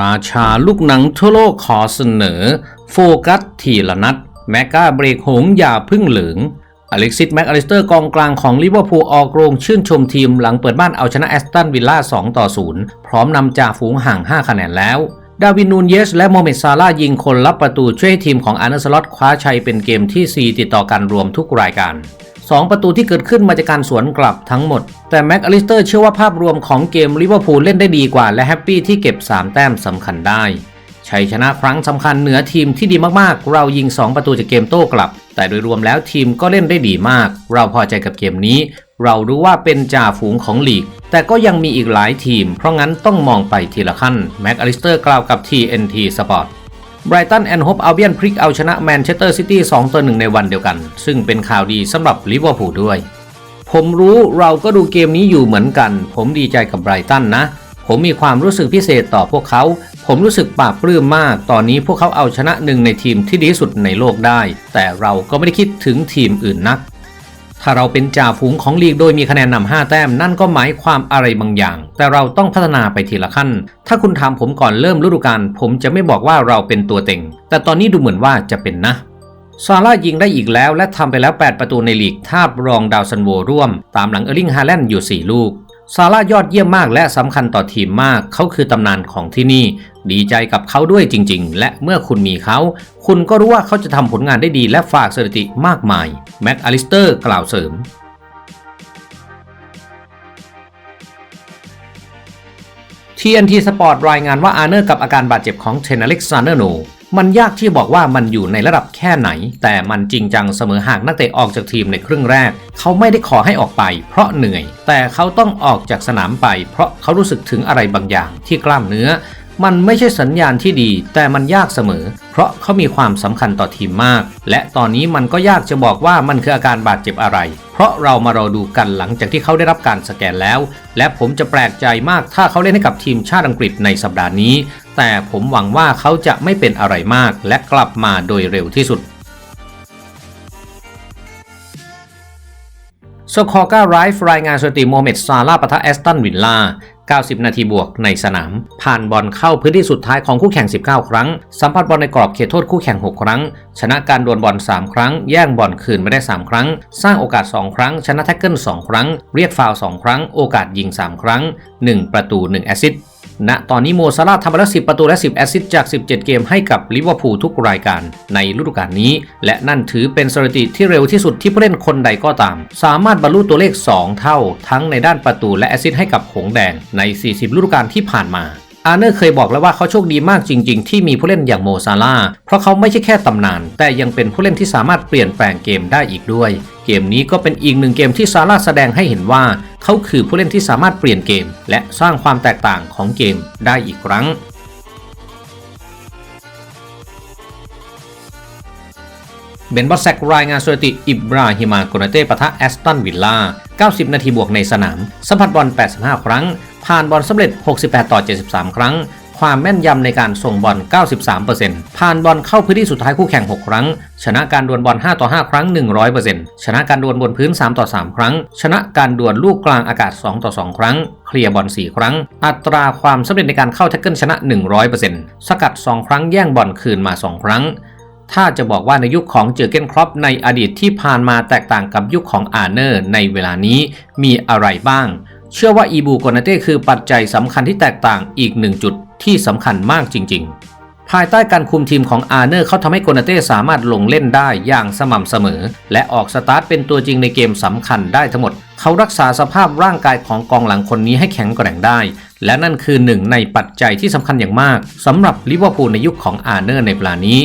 ราชาลูกหนังทั่วโลกขอเสนอ โฟกัสทีละนัด แมกกาเบรกหงอย่าพึ่งเหลืองอเล็กซิสแม็กอลิสเตอร์กองกลางของลิเวอร์พูลออกโรงชื่นชมทีมหลังเปิดบ้านเอาชนะแอสตันวิลล่า 2 ต่อ 0 พร้อมนำจ่าฝูงห่าง 5 คะแนนแล้ว ดาวินนูนเยส และโมเมดซาร่ายิงคนรับประตูช่วยทีมของอาร์เนสลอตคว้าชัยเป็นเกมที่ 4 ติดต่อกันรวมทุกรายการ 2 ประตูที่เกิดขึ้นมาจากการสวนกลับทั้งหมด แต่แม็กอลิสเตอร์เชื่อว่าภาพรวมของเกมลิเวอร์พูลเล่นได้ดีกว่า และแฮปปี้ที่เก็บ 3 แต้มสำคัญได้ชัยชนะครั้งสำคัญเหนือทีมที่ดีมากๆ เรายิง 2 ประตูจากเกมโต้กลับ แต่โดยรวมแล้วทีมก็เล่นได้ดีมาก เราพอใจกับเกมนี้ เรารู้ว่าเป็นจ่าฝูงของลีก แต่ก็ยังมีอีกหลายทีม เพราะงั้นต้องมองไปทีละขั้นแม็กอลิสเตอร์กล่าวกับ TNT Sport ไบรตันแอนด์โฮปอัลเบียนพลิกเอาชนะแมนเชสเตอร์ซิตี้2ต่อ1ในวันเดียวกัน ซึ่งเป็นข่าวดีสำหรับลิเวอร์พูลด้วย ผมรู้เราก็ดูเกมนี้อยู่เหมือนกัน ผมดีใจกับไบรตันนะ ผมมีความรู้สึกพิเศษต่อพวกเขา ผมรู้สึกปาบปลื้มมาก ตอนนี้พวกเขาเอาชนะหนึ่งในทีมที่ดีสุดในโลกได้ แต่เราก็ไม่ได้คิดถึงทีมอื่นนัก ถ้าเราเป็นจ่าฝูงของลีกโดยมีคะแนนนำ5แต้มนั่นก็หมายความอะไรบางอย่าง แต่เราต้องพัฒนาไปทีละขั้น ถ้าคุณถามผมก่อนเริ่มฤดูกาลผมจะไม่บอกว่าเราเป็นตัวเต็ง แต่ตอนนี้ดูเหมือนว่าจะเป็นนะซาร่ายิงได้อีกแล้วและทำไปแล้ว 8 ประตูในลีกทาบรองดาวซันโวร่วม ตามหลังเออร์ลิงฮาแลนด์อยู่ 4 ลูก ซาร่ายอดเยี่ยมมากและสำคัญต่อทีมมาก เขาคือตำนานของที่นี่ ดีใจกับเขาด้วยจริง ๆ และเมื่อคุณมีเขา คุณก็รู้ว่าเขาจะทำผลงานได้ดีและฝากสถิติมากมาย แม็กอลิสเตอร์กล่าวเสริม TNT Sport รายงานว่าอาร์เนอร์กับอาการบาดเจ็บของเทนเล็กซานเดอร์โน มันยากที่บอกว่ามันอยู่ในระดับแค่ไหน แต่มันจริงจังเสมอหากนักเตะออกจากทีมในครึ่งแรก เขาไม่ได้ขอให้ออกไป เพราะเหนื่อย แต่เขาต้องออกจากสนามไป เพราะเขารู้สึกถึงอะไรบางอย่างที่กล้ามเนื้อ มันไม่ใช่สัญญาณที่ดี แต่มันยากเสมอ เพราะเขามีความสำคัญต่อทีมมาก และตอนนี้มันก็ยากจะบอกว่ามันคืออาการบาดเจ็บอะไรเพราะเรามารอดูกันหลังจากที่เขาได้รับการสแกนแล้ว และผมจะแปลกใจมากถ้าเขาเล่นให้กับทีมชาติอังกฤษในสัปดาห์นี้ แต่ผมหวังว่าเขาจะไม่เป็นอะไรมากและกลับมาโดยเร็วที่สุดโซคอก้าไรฟ์รายงานสถิติโมเมดซาลาปะทะแอสตันวิลล่า 90 นาทีบวกในสนาม ผ่านบอลเข้าพื้นที่สุดท้ายของคู่แข่ง 19 ครั้ง สัมผัสบอลในกรอบเขตโทษคู่แข่ง 6 ครั้ง ชนะการดวลบอล 3 ครั้ง แย่งบอลคืนไม่ได้ 3 ครั้ง สร้างโอกาส 2 ครั้ง ชนะแท็กเกิล 2 ครั้ง เรียกฟาวล์2ครั้ง โอกาสยิง 3 ครั้ง 1 ประตู 1 แอสซิสต์ ณตอนนี้โมซาลาทำไปแล้ว 10 ประตูและ 10 แอสซิสต์จาก 17 เกมให้กับลิเวอร์พูลทุกรายการในฤดูกาลนี้ และนั่นถือเป็นสถิติที่เร็วที่สุดที่ผู้เล่นคนใดก็ตาม สามารถบรรลุตัวเลข 2 เท่า ทั้งในด้านประตูและแอสซิสต์ให้กับหงส์แดงใน 40 ฤดูกาลที่ผ่านมา อาร์เนอร์เคยบอกแล้วว่าเขาโชคดีมากจริง ๆ ที่มีผู้เล่นอย่างโมซาลาเพราะเขาไม่ใช่แค่ตำนาน แต่ยังเป็นผู้เล่นที่สามารถเปลี่ยนแปลงเกมได้อีกด้วย เกมนี้ก็เป็นอีกหนึ่งเกมที่ซาร่าแสดงให้เห็นว่า เขาคือผู้เล่นที่สามารถเปลี่ยนเกม และสร้างความแตกต่างของเกมได้อีกครั้งเบนบอสแซกรายงานสถิติอิบราฮิมาโกนาเต้ปะทะแอสตันวิลล่า 90 นาทีบวกในสนาม สัมผัสบอล 85 ครั้ง ผ่านบอลสำเร็จ 68 ต่อ 73 ครั้ง ความแม่นยำในการส่งบอล 93%ผ่านบอลเข้าพื้นที่สุดท้ายคู่แข่ง 6 ครั้ง ชนะการดวลบอล 5 ต่อ 5 ครั้ง 100%ชนะการดวลบนพื้น 3 ต่อ 3 ครั้ง ชนะการดวลลูกกลางอากาศ 2 ต่อ 2 ครั้ง เคลียร์บอล 4 ครั้ง อัตราความสำเร็จในการเข้าแท็กเกิลชนะ 100%สกัด 2 ครั้งแย่งบอลคืนมา 2 ครั้งถ้าจะบอกว่าในยุคของเจอเกนครอปในอดีตที่ผ่านมาแตกต่างกับยุคของอาร์เนอร์ในเวลานี้มีอะไรบ้าง เชื่อว่าอีบูโกนาเต้คือปัจจัยสำคัญที่แตกต่างอีกหนึ่งจุดที่สำคัญมากจริง ๆภายใต้การคุมทีมของอาร์เนอร์เขาทำให้โกนาเต้สามารถลงเล่นได้อย่างสม่ำเสมอ และออกสตาร์ทเป็นตัวจริงในเกมสำคัญได้ทั้งหมด เขารักษาสภาพร่างกายของกองหลังคนนี้ให้แข็งแกร่งได้ และนั่นคือหนึ่งในปัจจัยที่สำคัญอย่างมากสำหรับลิเวอร์พูลในยุคของอาร์เนอร์ในเวลานี้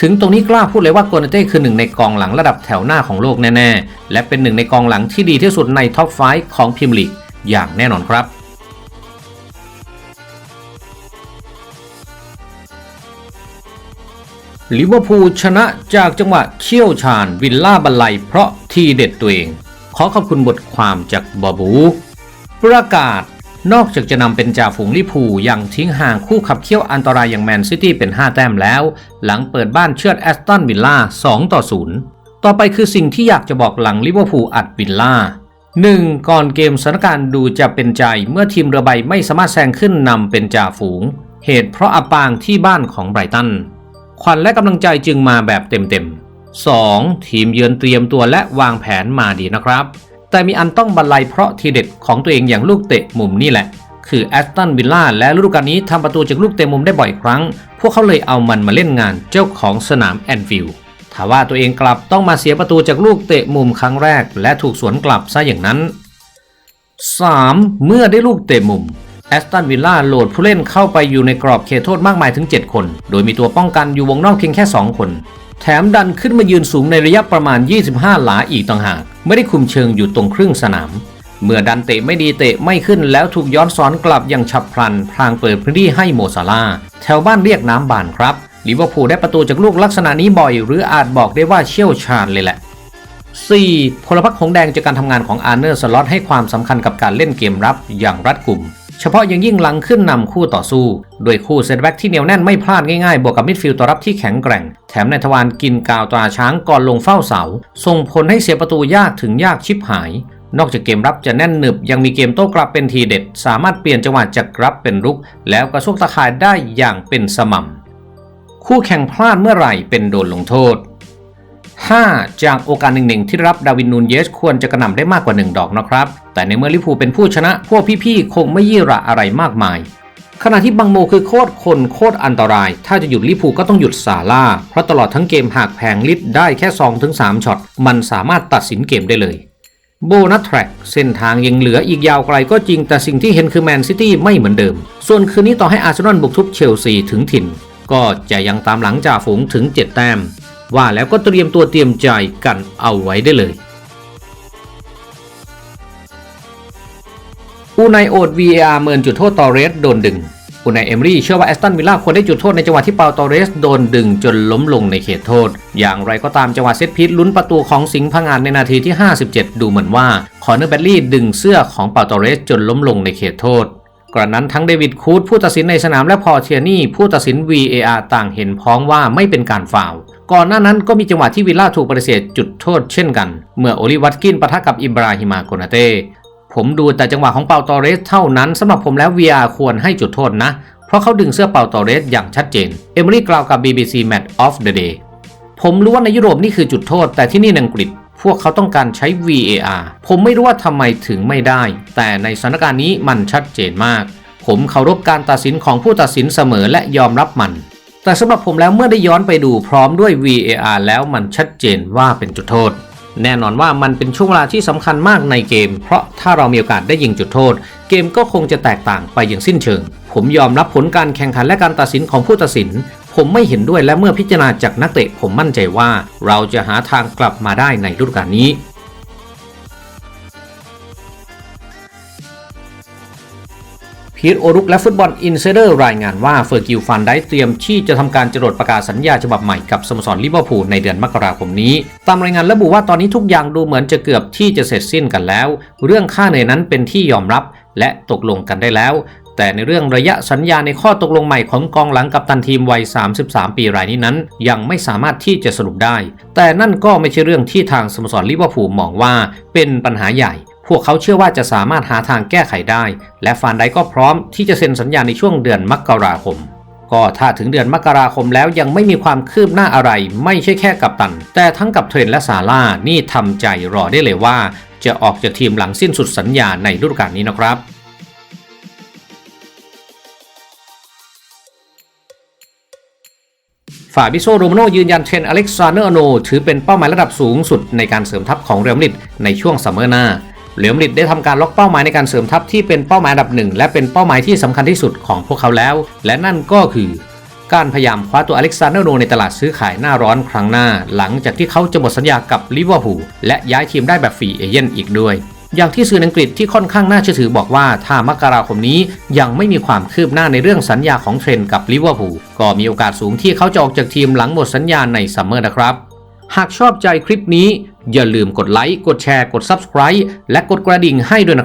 ถึงตรงนี้กล้าพูดเลยว่าโกนาเต้คือหนึ่งในกองหลังระดับแถวหน้าของโลกแน่ๆ และเป็นหนึ่งในกองหลังที่ดีที่สุดในท็อปไฟของพรีเมียร์ลีก อย่างแน่นอนครับลิเวอร์พูลชนะจากจังหวะเชี่ยวชาญวิลล่าบัลไลเพราะทีเด็ดตัวเอง ขอขอบคุณบทความจากบอบู ประกาศนอกจากจะนำเป็นจ่าฝูงลิพูลยังทิ้งห่างคู่ขับเคี่ยวอันตรายอย่างแมนซิตี้เป็น 5 แต้มแล้ว หลังเปิดบ้านเชือดแอสตันวิลล่า2ต่อ0ต่อไปคือสิ่งที่อยากจะบอกหลังลิเวอร์พูลอัดวิลล่า 1. ก่อนเกมสถานการณ์ดูจะเป็นใจเมื่อทีมเรือใบไม่สามารถแซงขึ้นนำเป็นจ่าฝูง เหตุเพราะอับปางที่บ้านของไบรตันขวัญและกำลังใจจึงมาแบบเต็มๆ 2. ทีมเยือนเตรียมตัวและวางแผนมาดีนะครับ แต่มีอันต้องบรรลัยเพราะทีเด็ดของตัวเองอย่างลูกเตะมุมนี่แหละ คือแอสตันวิลล่าและฤดูกาลนี้ทำประตูจากลูกเตะมุมได้บ่อยครั้ง พวกเขาเลยเอามันมาเล่นงานเจ้าของสนามแอนฟิลด์ ถ้าว่าตัวเองกลับต้องมาเสียประตูจากลูกเตะมุมครั้งแรก และถูกสวนกลับซะอย่างนั้น 3. เมื่อได้ลูกเตะมุมแอสตันวิลล่าโหลดผู้เล่นเข้าไปอยู่ในกรอบเขตโทษมากมายถึง 7 คน โดยมีตัวป้องกันอยู่วงนอกเพียงแค่ 2 คน แถมดันขึ้นมายืนสูงในระยะประมาณ 25 หลาอีกต่างหาก ไม่ได้คุมเชิงอยู่ตรงครึ่งสนาม เมื่อดันเตะไม่ดีเตะไม่ขึ้นแล้วถูกย้อนสอนกลับอย่างฉับพลัน พลางเปิดพื้นที่ให้โมซาลาแถวบ้านเรียกน้ำบานครับ ลิเวอร์พูลได้ประตูจากลูกลักษณะนี้บ่อย หรืออาจบอกได้ว่าเชี่ยวชาญเลยแหละ 4. พลพรรคของแดงจากการทำงานของอาร์เนอร์สล็อตให้ความสำคัญกับการเล่นเกมรับอย่างรัดกุม เฉพาะอย่างยิ่งหลังขึ้นนำคู่ต่อสู้ โดยคู่เซตแบ็กที่เหนียวแน่นไม่พลาดง่ายๆ บวกกับมิดฟิลด์ตัวรับที่แข็งแกร่ง แถมในทวารกินกาวตราช้างก่อนลงเฝ้าเสา ส่งผลให้เสียประตูยากถึงยากชิบหาย นอกจากเกมรับจะแน่นหนึบยังมีเกมโต้กลับเป็นทีเด็ด สามารถเปลี่ยนจังหวะจากรับเป็นรุก แล้วกระซวกตะข่ายได้อย่างเป็นสม่ำ คู่แข่งพลาดเมื่อไหร่เป็นโดนลงโทษ 5. จากโอกาสหนึ่งๆที่รับดาวินนูนเยสควรจะกระหน่ำได้มากกว่า 1 ดอกนะครับ แต่ในเมื่อลิพูเป็นผู้ชนะ พวกพี่ๆ คงไม่ยี่ระอะไรมากมาย ขณะที่บังโมคือโคตรคนโคตรอันตราย ถ้าจะหยุดลิพูก็ต้องหยุดซาร่าเพราะตลอดทั้งเกมหากแผงลิดได้แค่ 2-3ช็อตมันสามารถตัดสินเกมได้เลยโบนัสแทร็กเส้นทางยังเหลืออีกยาวไกลก็จริงแต่สิ่งที่เห็นคือแมนซิตี้ไม่เหมือนเดิม ส่วนคืนนี้ต่อให้อาร์เซนอลบุกทุบเชลซีถึงถิ่น ก็จะยังตามหลังจ่าฝูงถึง 7 แต้ม ว่าแล้วก็เตรียมตัวเตรียมใจกันเอาไว้ได้เลย อูไนโอด VAR เมินจุดโทษตอเรสโดนดึง อูไนเอมรี่เชื่อว่าแอสตันวิลล่าควรได้จุดโทษในจังหวะที่เปาตอเรสโดนดึงจนล้มลงในเขตโทษ อย่างไรก็ตามจังหวะเซตพิษลุ้นประตูของสิงห์พังงานในนาทีที่ 57 ดูเหมือนว่าคอนเนอร์แบดลี่ดึงเสื้อของเปาตอเรสจนล้มลงในเขตโทษ กระนั้นทั้งเดวิดคูดผู้ตัดสินในสนามและพอเทียนี่ผู้ตัดสิน VAR ต่างเห็นพ้องว่าไม่เป็นการฟาวก่อนหน้านั้นก็มีจังหวะที่วิลล่าถูกปฏิเสธจุดโทษเช่นกัน เมื่อโอลิวัตกินปะทะกับอิบราฮิมาโกนาเต้ผมดูแต่จังหวะของเปาตอเรสเท่านั้นสำหรับผมแล้ว VR ควรให้จุดโทษนะ เพราะเขาดึงเสื้อเปาตอเรสอย่างชัดเจน เอมิลี่กล่าวกับ BBC Match of the Day ผมรู้ว่าในยุโรปนี่คือจุดโทษ แต่ที่นี่ในอังกฤษ พวกเขาต้องการใช้ VAR ผมไม่รู้ว่าทำไมถึงไม่ได้ แต่ในสถานการณ์นี้มันชัดเจนมาก ผมเคารพการตัดสินของผู้ตัดสินเสมอและยอมรับมัน แต่สำหรับผมแล้วเมื่อได้ย้อนไปดูพร้อมด้วย VAR แล้วมันชัดเจนว่าเป็นจุดโทษ แน่นอนว่ามันเป็นช่วงเวลาที่สำคัญมากในเกม เพราะถ้าเรามีโอกาสได้ยิงจุดโทษ เกมก็คงจะแตกต่างไปอย่างสิ้นเชิง ผมยอมรับผลการแข่งขันและการตัดสินของผู้ตัดสิน ผมไม่เห็นด้วยและเมื่อพิจารณาจากนักเตะผมมั่นใจว่า เราจะหาทางกลับมาได้ในฤดูกาลนี้พีทโอรุกและฟุตบอลอินไซเดอร์รายงานว่าเฟอร์กิลฟันได้เตรียมที่จะทำการจรดประกาศสัญญาฉบับใหม่กับสโมสรลิเวอร์พูลในเดือนมกราคมนี้ ตามรายงานระบุว่าตอนนี้ทุกอย่างดูเหมือนจะเกือบที่จะเสร็จสิ้นกันแล้ว เรื่องค่าเหนื่อยนั้นเป็นที่ยอมรับและตกลงกันได้แล้ว แต่ในเรื่องระยะสัญญาในข้อตกลงใหม่ของกองหลังกับตันทีมวัย 33 ปีรายนี้นั้น ยังไม่สามารถที่จะสรุปได้ แต่นั่นก็ไม่ใช่เรื่องที่ทางสโมสรลิเวอร์พูลมองว่าเป็นปัญหาใหญ่ พวกเขาเชื่อว่าจะสามารถหาทางแก้ไขได้ และฟานไดก็พร้อมที่จะเซ็นสัญญาในช่วงเดือนมกราคมก็ถ้าถึงเดือนมกราคมแล้วยังไม่มีความคืบหน้าอะไร ไม่ใช่แค่กับตัน แต่ทั้งกับเทรนและซาร่านี่ทำใจรอได้เลยว่า จะออกจากทีมหลังสิ้นสุดสัญญาในฤดูกาลนี้นะครับ ฟายบิโซโรมโนยืนยันเทรนอเล็กซานเดอร์โน ถือเป็นเป้าหมายระดับสูงสุดในการเสริมทัพของเรอัลมาดริดในช่วงซัมเมอร์หน้าเรอัลมาดริดได้ทำการล็อกเป้าหมายในการเสริมทัพที่เป็นเป้าหมายอันดับหนึ่งและเป็นเป้าหมายที่สำคัญที่สุดของพวกเขาแล้ว และนั่นก็คือ การพยายามคว้าตัวอเล็กซานเดอร์โนในตลาดซื้อขายหน้าร้อนครั้งหน้า หลังจากที่เขาจะหมดสัญญากับลิเวอร์พูลและย้ายทีมได้แบบฟรีเอเจนอีกด้วย อย่างที่สื่ออังกฤษที่ค่อนข้างน่าเชื่อถือบอกว่าถ้ามกราคมนี้ยังไม่มีความคืบหน้าในเรื่องสัญญาของเทรนกับลิเวอร์พูลก็มีโอกาสสูงที่เขาจะออกจากทีมหลังหมดสัญญาในซัมเมอร์นะครับ หากชอบใจคลิปนี้ อย่าลืมกดไลค์กดแชร์กด Subscribe และกดกระดิ่งให้ด้วยนะครับ